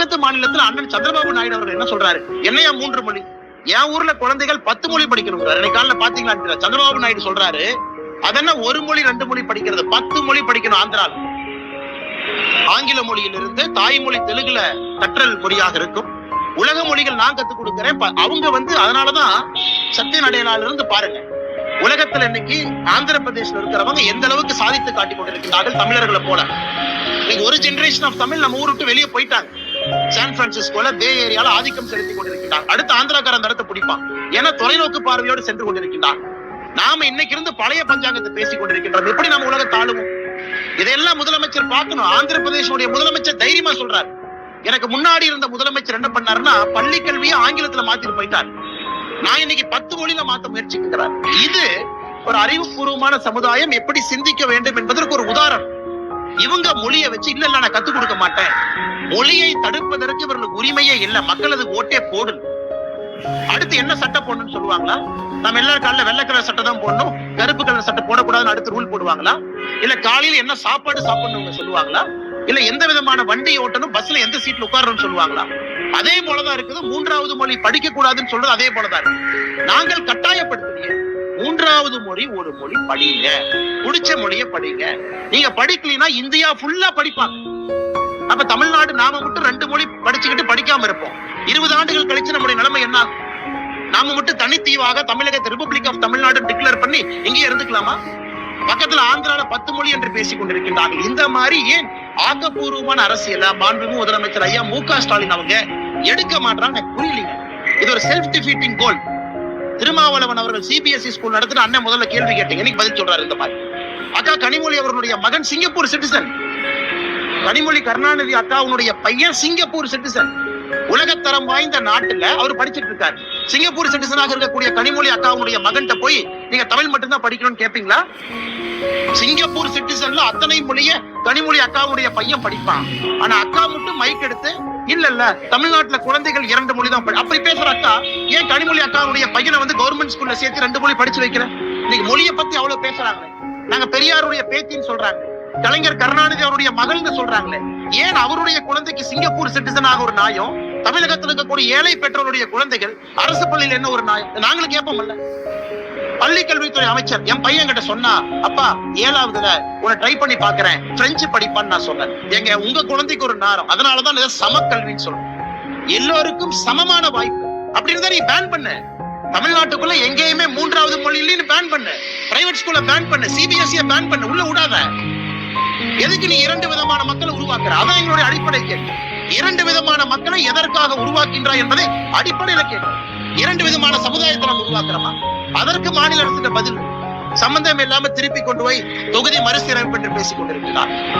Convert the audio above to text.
பக்கத்து மாநிலத்துல அண்ணன் சந்திரபாபு நாயுடு அவர்கள் என்ன சொல்றாரு? என்னையா மூன்று மொழி? என் ஊர்ல குழந்தைகள் பத்து மொழி படிக்கணும் இன்னைக்கு காலைல பாத்தீங்களா சந்திரபாபு நாயுடு சொல்றாரு அதென்ன ஒரு மொழி ரெண்டு மொழி படிக்கிறது? பத்து மொழி படிக்கணும் ஆந்திரால. ஆங்கில மொழியிலிருந்து தாய்மொழி தெலுங்குல கற்றல் மொழியாக இருக்கும். உலக மொழிகள் நான் கத்துக் கொடுக்கிறேன். அவங்க வந்து அதனாலதான் சத்திய நடையினால இருந்து பாருங்க. உலகத்துல இன்னைக்கு ஆந்திர பிரதேசல இருக்கிறவங்க எந்த அளவுக்கு சாதித்து காட்டி கொண்டிருக்கிறார்கள் தமிழர்களை போல? இன்னைக்கு ஒரு ஜெனரேஷன் ஆஃப் தமிழ் நம்ம ஊர் விட்டு வெளியே போயிட்டாங்க. சான் பிரான்சிஸ்கோல பே ஏரியால ஆதிக்கம் செலுத்திக் கொண்டிருக்கிறாங்க அடுத்து ஆந்திராக்காரன் அந்த பிடிப்பான். என தொலைநோக்கு பார்வையோடு சென்று கொண்டிருக்கின்றார் நாம இன்னைக்கு இருந்து பழைய பஞ்சாங்கத்தை பேசிக் கொண்டிருக்கின்றோம். எப்படி நம்ம உலகத்தை ஆளுவோம்? இதையெல்லாம் முதலமைச்சர் பார்க்கணும். ஆந்திர பிரதேசனுடைய முதலமைச்சர் தைரியமா சொல்றாரு. எனக்கு முன்னாடி இருந்த முதலமைச்சர் என்ன பண்ணாருன்னா பள்ளி கல்வியை ஆங்கிலத்துல மாத்திட்டு போயிட்டார். நான் இன்னைக்கு பத்து மொழியில மாத்த முயற்சிக்கிறார். இது ஒரு அறிவுபூர்வமான சமுதாயம் எப்படி சிந்திக்க வேண்டும் என்பதற்கு ஒரு உதாரணம். இவங்க மொழியை வச்சு இல்ல இல்ல நான் கத்துக் கொடுக்க மாட்டேன். மொழியை தடுப்பதற்கு இவர்களுக்கு உரிமையே இல்ல. மக்களது ஓட்டே போடல அடுத்து என்ன சட்டை போடணும்னு சொல்லுவாங்களா? நம்ம எல்லாரும் காலைல வெள்ளை கலர் சட்டை தான் போடணும். கருப்பு கலர் சட்டை போடக்கூடாதுன்னு அடுத்து ரூல் போடுவாங்களா? இல்ல காலையில என்ன சாப்பாடு சாப்பிடணும்னு சொல்லுவாங்களா? இல்ல எந்த விதமான வண்டி ஓட்டணும் பஸ்ல எந்த சீட்ல உட்காரணும்னு சொல்லுவாங்களா? அதே போலதான் இருக்குது. மூன்றாவது மொழி படிக்க கூடாதுன்னு சொல்றது அதே போலதான் இருக்கு. நாங்கள் கட்டாயப்படுத்தலையே மூன்றாவது மொழி ஒரு மொழி படிங்க. பிடிச்ச மொழிய படிங்க. நீங்க படிக்கலைன்னா இந்தியா ஃபுல்லா படிப்பாங்க. அப்ப தமிழ்நாடு நாம மட்டும் ரெண்டு மொழி படிச்சுக்கிட்டு படிக்காம இருப்போம். இருபது ஆண்டுகள் கழிச்சு நம்முடைய நிலைமை என்ன நாம மட்டும் தனித்தீவாக தமிழகத்தை ரிபப்ளிக் ஆஃப் தமிழ்நாடு டிக்ளேர் பண்ணி இங்கே இருந்துக்கலாமா? பக்கத்துல ஆந்திரால பத்து மொழி என்று பேசிக் கொண்டிருக்கின்றார்கள். இந்த மாதிரி ஏன் ஆக்கப்பூர்வமான அரசியல? மாண்புமிகு முதலமைச்சர் ஐயா மு க ஸ்டாலின் அவங்க எடுக்க மாட்டாங்க புரியலீங்க. இது ஒரு செல்ஃப் டிஃபீட்டிங் கோல் திருமாவளவன் அவர்கள் சிபிஎஸ்இ ஸ்கூல் நடத்தின அண்ணன் முதல்ல கேள்வி கேட்டீங்க. இன்னைக்கு பதில் சொல்றாரு இந்த மாதிரி? அக்கா கனிமொழி அவர்களுடைய மகன் சிங்கப்பூர் சிட்டிசன் கனிமொழி கருணாநிதி அக்காவுடைய பையன் சிங்கப்பூர் சிட்டிசன் உலகத்தரம் வாய்ந்த நாட்டுல அவர் படிச்சிட்டு இருக்காரு. சிங்கப்பூர் சிட்டிசனாக இருக்கக்கூடிய கனிமொழி அக்காவுடைய மகன்கிட்ட போய் நீங்க தமிழ் மட்டும்தான் படிக்கணும்னு கேப்பீங்களா? சிங்கப்பூர் சிட்டிசன்ல அத்தனை மொழிய கனிமொழி அக்காவுடைய பையன் படிப்பான். ஆனா அக்கா மட்டும் மைக் எடுத்து இல்ல இல்ல தமிழ்நாட்டுல குழந்தைகள் இரண்டு மொழி தான் படி- அப்படி பேசுற அக்கா ஏன் கனிமொழி அக்காவுடைய பையனை வந்து கவர்மெண்ட் ஸ்கூல்ல சேர்த்து ரெண்டு மொழி படிச்சு வைக்கிற? இன்னைக்கு மொழியை பத்தி அவ்வளவு பேசுறாங்க நாங்க பெரியாருடைய பேத்தின்னு சொல்றாங்க கலைஞர் கருணாநிதி அவருடைய மகள்னு சொல்றாங்களே. ஏன் அவருடைய குழந்தைக்கு சிங்கப்பூர் சிட்டிசனாக ஒரு நாயம் தமிழகத்தில் இருக்கக்கூடிய ஏழை பெற்றோருடைய குழந்தைகள் அரசு பள்ளியில் என்ன ஒரு நாயம்? நாங்களும் கேட்போம்ல பள்ளி கல்வித்துறை அமைச்சர் என் பையன் கிட்ட சொன்னா அப்பா ஏழாவதுல உன்னை ட்ரை பண்ணி பாக்குறேன். பிரெஞ்சு படிப்பான்னு நான் சொன்னேன். எங்க உங்க குழந்தைக்கு ஒரு நேரம். அதனாலதான் சமக்கல்வின்னு சொல்றேன் எல்லோருக்கும் சமமான வாய்ப்பு. அப்படின்னு தான் நீ பேன் பண்ண. தமிழ்நாட்டுக்குள்ள எங்கேயுமே மூன்றாவது மொழியில பேன் பண்ணு. பிரைவேட் ஸ்கூல்ல பேன் பண்ணு. சிபிஎஸ்இ பேன் பண்ணு. உள்ள விடாத. எதுக்கு நீ இரண்டு விதமான மக்களை உருவாக்குற? அதான் எங்களுடைய அடிப்படை கேள்வி. இரண்டு விதமான மக்களை எதற்காக உருவாக்கின்றாய் என்பதை அடிப்படையில கேட்கிறோம் இரண்டு விதமான சமுதாயத்தை நம்ம உருவாக்குறோமா? அதற்கு மாநில அரசு பதில். சம்பந்தம் இல்லாம திருப்பி கொண்டு போய் தொகுதி மறுசீரமைப்பு என்று பேசிக் கொண்டிருக்கிறார்.